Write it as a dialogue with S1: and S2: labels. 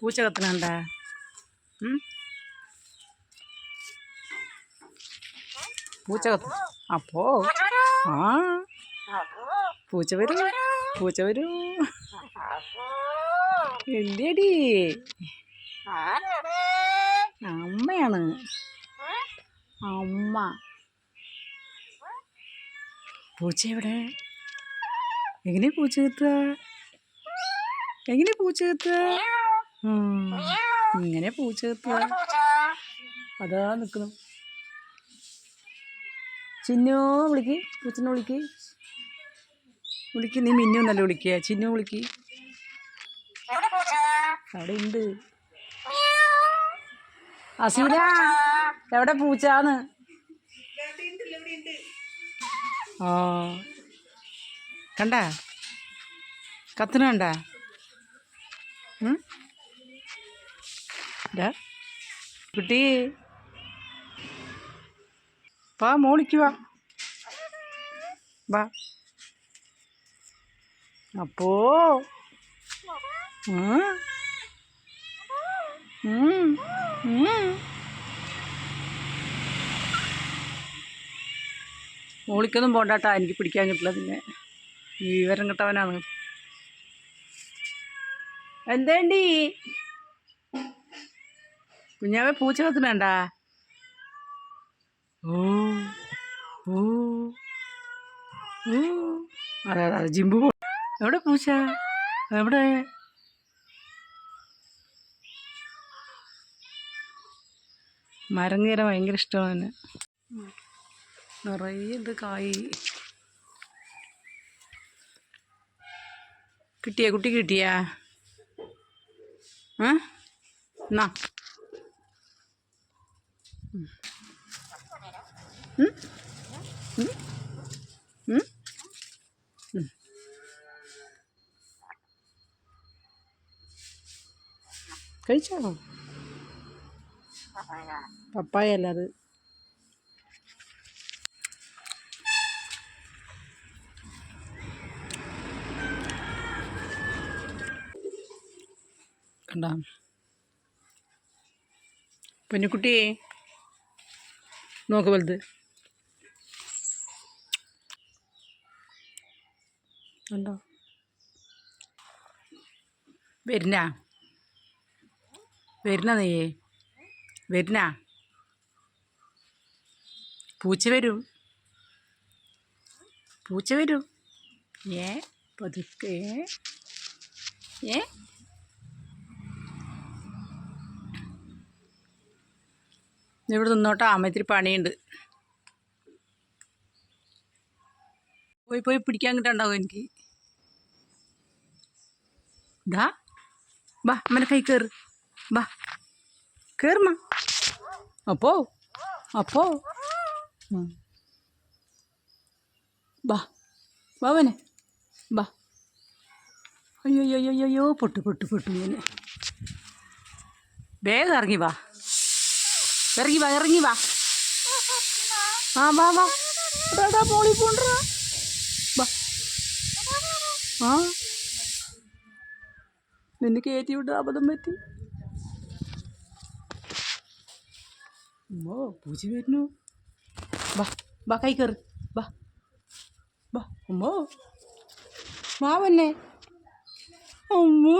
S1: പൂച്ച കത്തണണ്ട പൂച്ച കത്ത അപ്പോ? ആ. പൂച്ച വരൂ. പൂച്ച വരൂ. ഇല്ലടി അമ്മയാണ്. അമ്മ. പൂച്ച എവിടെ? എങ്ങനെ പൂച്ച കത്തുക? എങ്ങനെ പൂച്ച കത്തുക? ഇങ്ങനെ പൂച്ച കത്തുക അതാ നിക്കണം ചിന്നു വിളിക്ക്. പൂച്ചനെ വിളിക്ക്. വിളിക്ക്. നീ മിന്നു എന്നല്ല വിളിക്കുക ചിന്നു വിളിക്ക്. അവിടെ ഉണ്ട്. അസൂര എവിടെ പൂച്ചാന്ന്? ഓ കണ്ട? കത്തണ കണ്ട? കുട്ടി. വാ മോളിക്ക് വാ. വാ. അപ്പോ. മോളിക്കൊന്നും പോണ്ടാട്ടാ. എനിക്ക് പിടിക്കാൻ കിട്ടില്ല പിന്നെ. വിവരം കിട്ടവനാണ്. എന്തേണ്ടി? കുഞ്ഞാവെ പൂച്ച കത്തിനണ്ട ഓ ഓ ഓ അതെ അതെ ജിമ്പു എവിടെ പൂച്ച? എവിടെ? മരങ്ങീര ഭയങ്കര ഇഷ്ടമാണ് നിറയെ ഇത് കായി. കിട്ടിയ കുട്ടി കിട്ടിയാ? എന്നാ. കഴിച്ചോ? പപ്പായ അല്ല അത്. കണ്ട? നോക്ക് വലുത്. കണ്ടോ? വരുന്ന? വരുന്ന നീയേ വരുന്ന? പൂച്ച വരും. പൂച്ച വരും. ഏ? പതുക്കെ. ഏ? ഇവിടെ നിന്നോട്ടാ അമ്മത്തിരി പണിയുണ്ട്. പോയി പോയി പിടിക്കാൻ കിട്ടാണ്ടാവും എനിക്ക്? ഇതാ ബാ അമ്മനെ കൈ കയറ് ബാ കയറുമ അപ്പോ അപ്പോ ബാ ബാവനെ ബാ അയ്യോ അയ്യോ അയ്യോ പൊട്ടു പൊട്ടു പൊട്ടു വേഗം ഇറങ്ങി വാ. ഇറങ്ങി വാ ഇറങ്ങി വാ. ആ വാ വാ. എടാ മോളി പോണ്ടാ വാ. ആ. നിന്നെ കയറ്റി വിട്ട് അബദ്ധം പറ്റി. ഓ പൂച്ച വരുന്നു. വാ വാ കൈ കയറി. വാ വാ അമ്മോ വാ വന്നെ അമ്മോ